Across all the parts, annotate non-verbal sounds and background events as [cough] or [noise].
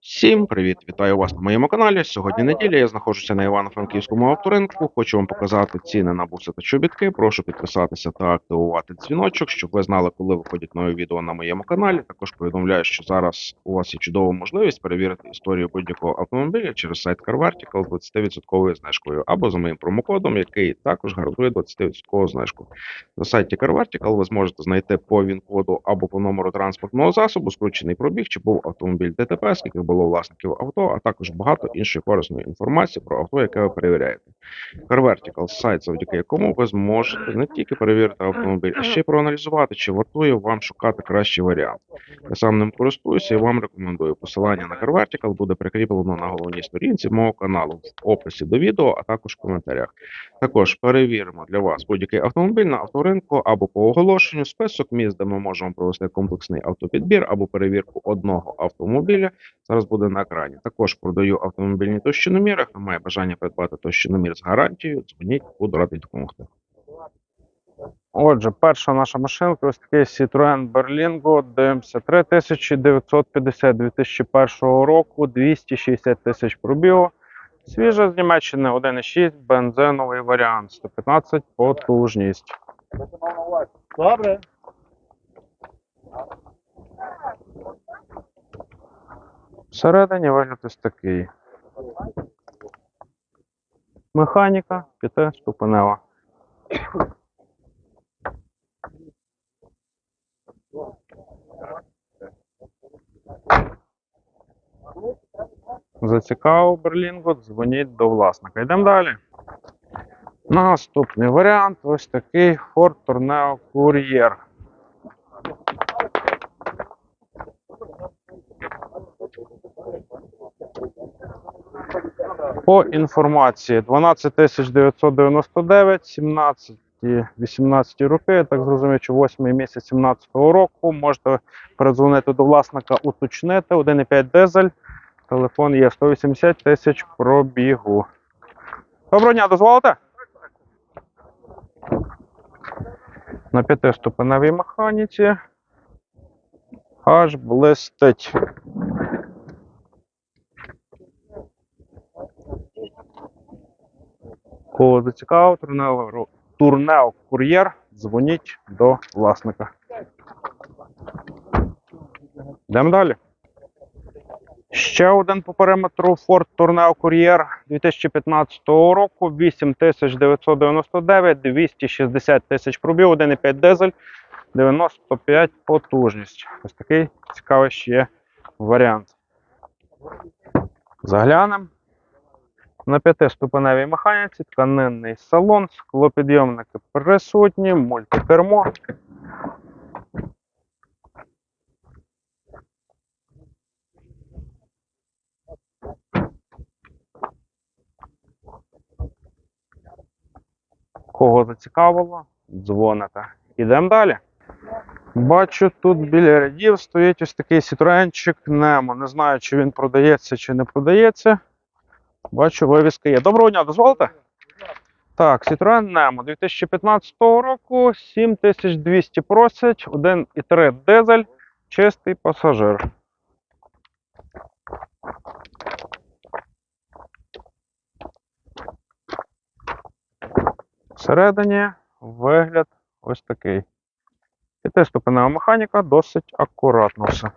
Всім привіт! Вітаю вас на моєму каналі. Сьогодні неділя. Я знаходжуся на Івано-Франківському авторинку. Хочу вам показати ціни на буси та чобітки. Прошу підписатися та активувати дзвіночок, щоб ви знали, коли виходять нові відео на моєму каналі. Також повідомляю, що зараз у вас є чудова можливість перевірити історію будь-якого автомобіля через сайт CarVertical з 20% знижкою або за моїм промокодом, який також гарантує 20% знижку. На сайті CarVertical ви зможете знайти по ВІН-коду або по номеру транспортного засобу, скручений пробіг, чи був автомобіль ДТП, скільки було власників авто, а також багато іншої корисної інформації про авто, яке ви перевіряєте. CarVertical – сайт, завдяки якому ви зможете не тільки перевірити автомобіль, а ще й проаналізувати, чи вартує вам шукати кращий варіант. Я сам ним користуюся і вам рекомендую. Посилання на CarVertical буде прикріплено на головній сторінці мого каналу в описі до відео, а також в коментарях. Також перевіримо для вас будь-який автомобіль на авторинку або по оголошенню список міст, де ми можемо провести комплексний автопідбір або перевірку одного автомобіля. Зараз буде на екрані. Також продаю автомобільні товщиноміри. Хто має бажання придбати товщиномір з гарантією, дзвоніть, буду радий допомогти. Отже, перша наша машинка ось такий Citroen Berlingo. Дивимося 3950 2001 року, 260 тисяч пробігу. Свіжа з Німеччини 1,6 бензиновий варіант, 115 потужність. Добре. Всередині вигляд ось такий. Механіка п'ятиступенева. Зацікавив Берлінго, дзвоніть до власника. Йдемо далі. Наступний варіант ось такий Ford Tourneo Courier. По інформації 12999, 17 і 18 роки, так зрозумів, що 8 місяць 17 року. Можете передзвонити до власника, уточнити 1,5 дизель. Телефон є 180 тисяч пробігу. Доброго дня, дозволите? На п'ятиступеневій механіці. Аж блистить. Кого зацікавив, турнео, турнео кур'єр, дзвоніть до власника. Йдемо далі. Ще один по периметру Ford Tourneo Courier 2015 року, 8999, 260 тисяч пробіг, 1,5 дизель, 95 потужність. Ось такий цікавий ще варіант. Заглянемо. На п'ятиступеневій механіці, тканинний салон, склопідйомники присутні, мультикермо. Кого зацікавило, дзвоните. Ідемо далі. Бачу, тут біля рядів стоїть ось такий Citroenчик Nemo. Не знаю, чи він продається, чи не продається. Бачу, вивіска є. Доброго дня, дозволите? Так, Citroen Nemo 2015 року, 7200 просять, 1,3 дизель, чистий пасажир. Всередині вигляд ось такий. П'ятиступенева механіка, досить акуратно все.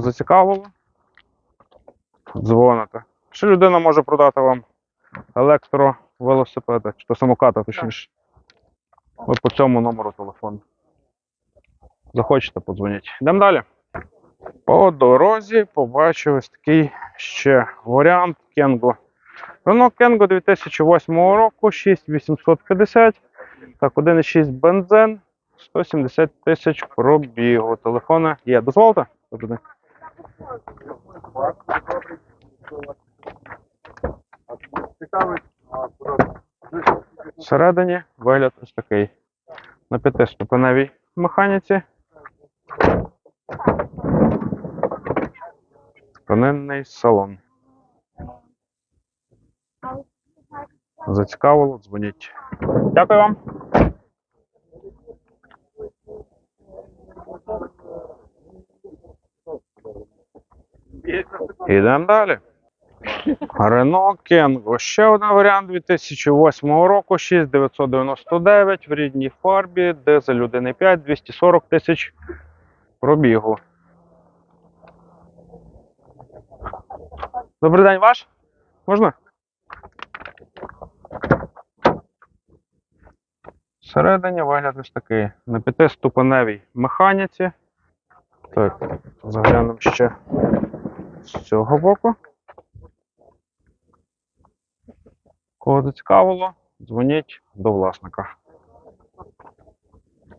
Кого зацікавило? Дзвоните. Ще людина може продати вам електровелосипеди, чи то самоката, точніше. Ви по цьому номеру телефону. Захочете, подзвоніть. Йдемо далі. По дорозі побачив ось такий ще варіант Кенго. Renault Кенго 2008 року, 6850. Так, 1,6 бензин, 170 тисяч пробігу. Телефони є. Дозволите? Всередині вигляд ось такий. На п'ятиступеневій механіці. Тканинний салон. Зацікавило, дзвоніть. Дякую вам. Ідемо далі. Рено Кенго. Ще один варіант 2008 року, 6999 в рідній фарбі, дизель 1.5, 240 тисяч пробігу. Добрий день, ваш? Можна? Всередині вигляд ось такий. На п'ятиступеневій механіці. Так, заглянемо ще з цього боку. Кого зацікавило, дзвоніть до власника.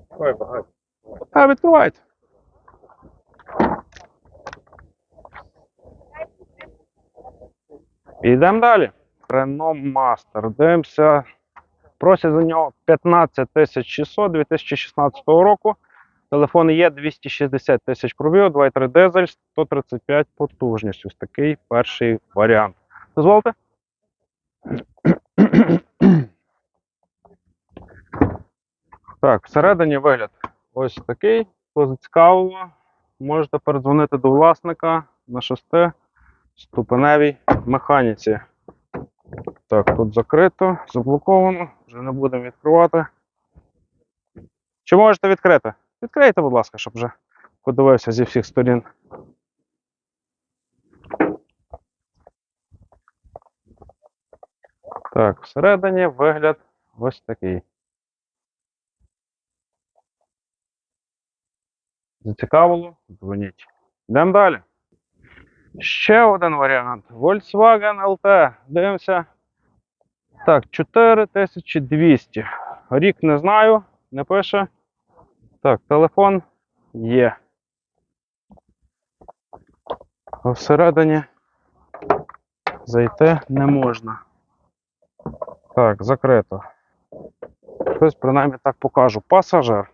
Ой, багато. А, відкривайте. Йдемо далі. Renault Master. Дивимося. Просять за нього 15 600 2016 року. Телефон є 260 тисяч пробігу, 2,3 дизель, 135 потужність. Ось такий перший варіант. Дозвольте? Так, всередині вигляд ось такий. Хто зацікавило, можете передзвонити до власника на шестиступеневій механіці. Так, тут закрито, заблоковано, вже не будемо відкривати. Чи можете відкрити? Відкрийте, будь ласка, щоб вже подивився зі всіх сторін. Так, всередині вигляд ось такий. Зацікавило? Дзвоніть. Йдемо далі. Ще один варіант. Volkswagen LT. Дивимося. Так, 4200. Рік не знаю, не пише. Так, телефон є. А всередині зайти не можна. Так, закрито. Хтось принаймні так покажу. Пасажир.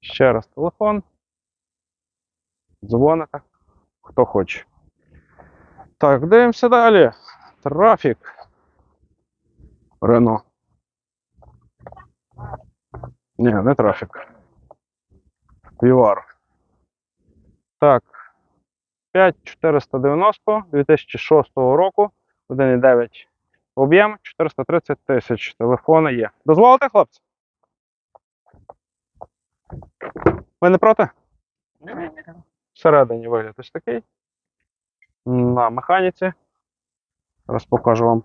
Ще раз телефон. Дзвоните, хто хоче. Так, дивимося далі. Трафік. Рено. Ні, не трафік. Вівар. Так. 5490 2006 року. 1,9 об'єм 430 тисяч. Телефони є. Дозволите, хлопці? Ви не проти? Всередині вигляд ось такий. На механіці. Зараз покажу вам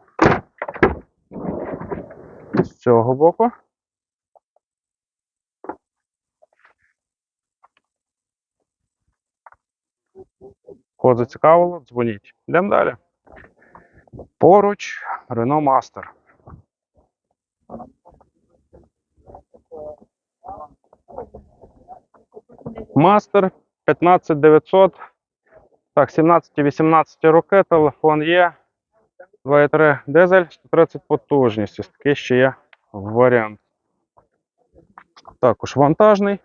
з цього боку. Кого зацікавило, дзвоніть. Йдемо далі. Поруч Renault Master. Мастер 15900. Так, 17-18 роки, телефон є. 2,3 дизель, 130 потужність. Ось такий ще є варіант. Також вантажний.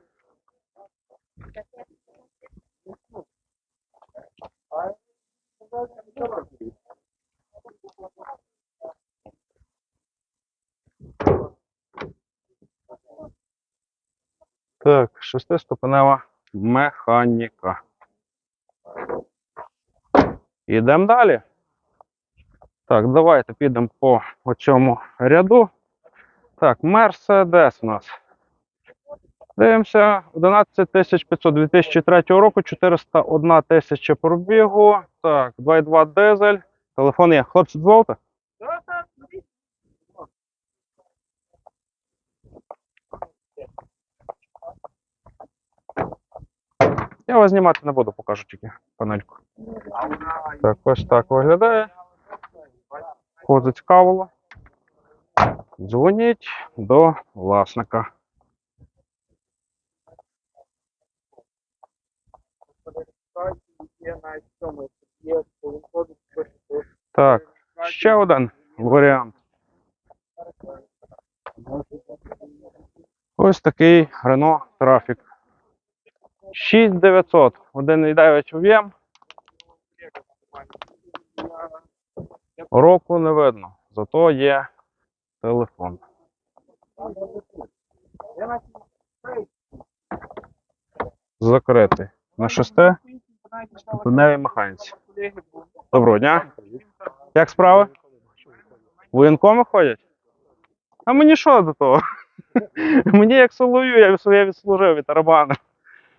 Так, шестиступенева механіка. Ідемо далі. Так, давайте підемо по цьому ряду. Так, Мерседес у нас. Дивимося, 11 500 2003 року, 401 тисяча пробігу. Так, 2,2 дизель. Телефон є. Хлопці, дозволите? Я вас знімати не буду, покажу тільки панельку. Так, ось так виглядає. Кого зацікавило? Дзвоніть до власника. Так, ще один варіант. Ось такий Renault Trafic. 6900, 1,9 об'єм. Року не видно, зато є телефон. Закритий. На шесте ступеневій механіці. Доброго дня. Як справи? Воєнкоми ходять? А мені що до того? [laughs] Мені як солов'ю, я своє відслужив від тарабана.